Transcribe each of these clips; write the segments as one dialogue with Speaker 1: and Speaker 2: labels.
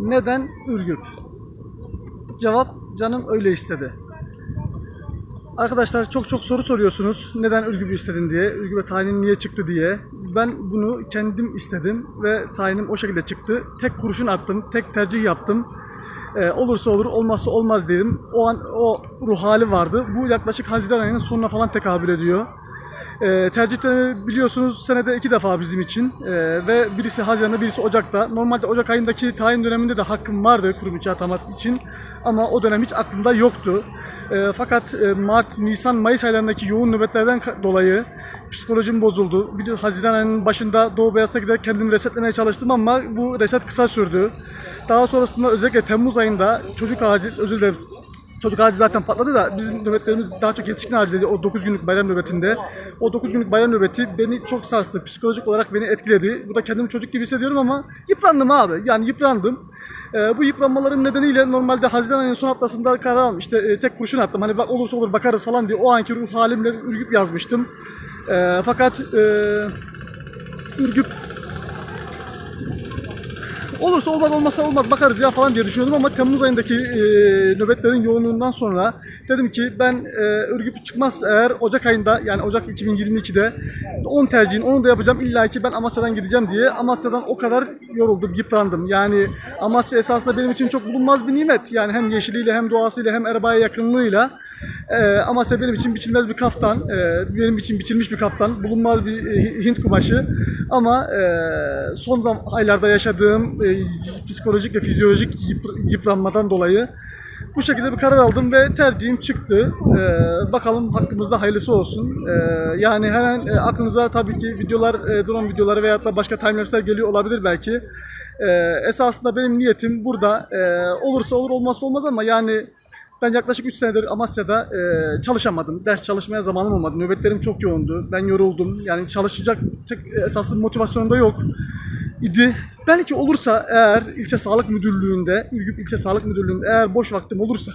Speaker 1: Neden Ürgüp? Cevap canım öyle istedi. Arkadaşlar çok çok soru soruyorsunuz. Neden Ürgüp'ü istedin diye, Ürgüp'e tayinin niye çıktı diye. Ben bunu kendim istedim ve tayinim o şekilde çıktı. Tek kurşun attım, tek tercih yaptım. Ee, olursa olur, olmazsa olmaz dedim. O an o ruh hali vardı. Bu yaklaşık Haziran ayının sonuna falan tekabül ediyor. Ee, tercih dönemi biliyorsunuz senede iki defa bizim için Ee, ve birisi Haziran'da birisi Ocak'ta. Normalde Ocak ayındaki tayin döneminde de hakkım vardı kurum içi atamak için ama o dönem hiç aklımda yoktu. Ee, fakat e, Mart, Nisan, Mayıs aylarındaki yoğun nöbetlerden dolayı psikolojim bozuldu. Bir de Haziran ayının başında Doğu Beyaz'da giderek kendimi resetlemeye çalıştım ama bu reset kısa sürdü. Daha sonrasında özellikle Temmuz ayında çocuk ağacı, özür dilerim Çocuk ağacı zaten patladı da bizim nöbetlerimiz daha çok yetişkin ağacıydı o 9 günlük bayram nöbetinde. O 9 günlük bayram nöbeti beni çok sarstı. Psikolojik olarak beni etkiledi. Bu da kendimi çocuk gibi hissediyorum ama yıprandım abi. Yani yıprandım. Ee, bu yıpranmalarım nedeniyle normalde Haziran ayının son haftasında karar aldım. İşte e, tek kurşun attım. Hani bak olursa olur bakarız falan diye o anki ruh halimle Ürgüp yazmıştım. Ee, fakat e, Ürgüp Olursa olmaz olmazsa olmaz bakarız ya falan diye düşünüyordum ama Temmuz ayındaki e, nöbetlerin yoğunluğundan sonra dedim ki ben e, Ürgüp çıkmaz eğer Ocak ayında yani Ocak 2022'de 10 tercihin onu da yapacağım. İlla ki ben Amasya'dan gideceğim diye Amasya'dan o kadar yoruldum yıprandım. Yani Amasya esasında benim için çok bulunmaz bir nimet. Yani hem yeşiliyle hem doğasıyla hem Erbaa'ya yakınlığıyla. Ee, Amasya benim için biçilmez bir kaftan, ee, benim için biçilmiş bir kaftan, bulunmaz bir e, Hint kumaşı. Ama e, son aylarda yaşadığım e, psikolojik ve fizyolojik yıpr- yıpranmadan dolayı bu şekilde bir karar aldım ve tercihim çıktı. Ee, bakalım hakkımızda hayırlısı olsun. Ee, yani hemen e, aklınıza tabii ki videolar, e, drone videoları veyahut da başka timelapse'ler geliyor olabilir belki. Ee, esasında benim niyetim burada e, olursa olur olmazsa olmaz ama yani ben yaklaşık 3 senedir Amasya'da e, çalışamadım. Ders çalışmaya zamanım olmadı. Nöbetlerim çok yoğundu. Ben yoruldum. Yani çalışacak tek esaslı motivasyonum da yok idi. Belki olursa eğer ilçe sağlık müdürlüğünde, Ürgüp ilçe sağlık müdürlüğünde eğer boş vaktim olursa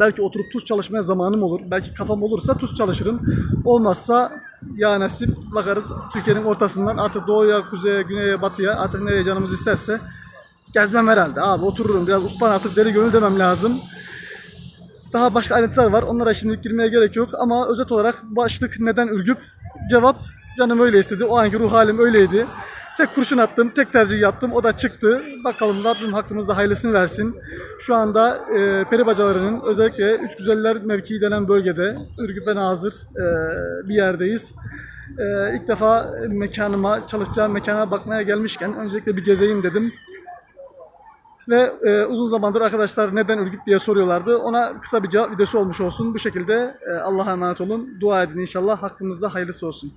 Speaker 1: belki oturup tuz çalışmaya zamanım olur. Belki kafam olursa tuz çalışırım. Olmazsa ya nasip bakarız Türkiye'nin ortasından artık doğuya, kuzeye, güneye, batıya artık nereye canımız isterse gezmem herhalde. Abi otururum biraz ustan artık deli gönül demem lazım. Daha başka ayrıntılar var. Onlara şimdilik girmeye gerek yok. Ama özet olarak başlık neden Ürgüp? Cevap canım öyle istedi. O anki ruh halim öyleydi. Tek kurşun attım, tek tercih yaptım. O da çıktı. Bakalım Rabbim hakkımızda hayırlısını versin. Şu anda e, peri bacalarının özellikle Üç Güzeller mevkii denen bölgede Ürgüp'e nazır e, bir yerdeyiz. E, ilk defa mekanıma, çalışacağım mekana bakmaya gelmişken öncelikle bir gezeyim dedim. Ve e, uzun zamandır arkadaşlar neden Ürgüp diye soruyorlardı. Ona kısa bir cevap videosu olmuş olsun. Bu şekilde e, Allah'a emanet olun. Dua edin inşallah. Hakkımızda hayırlısı olsun.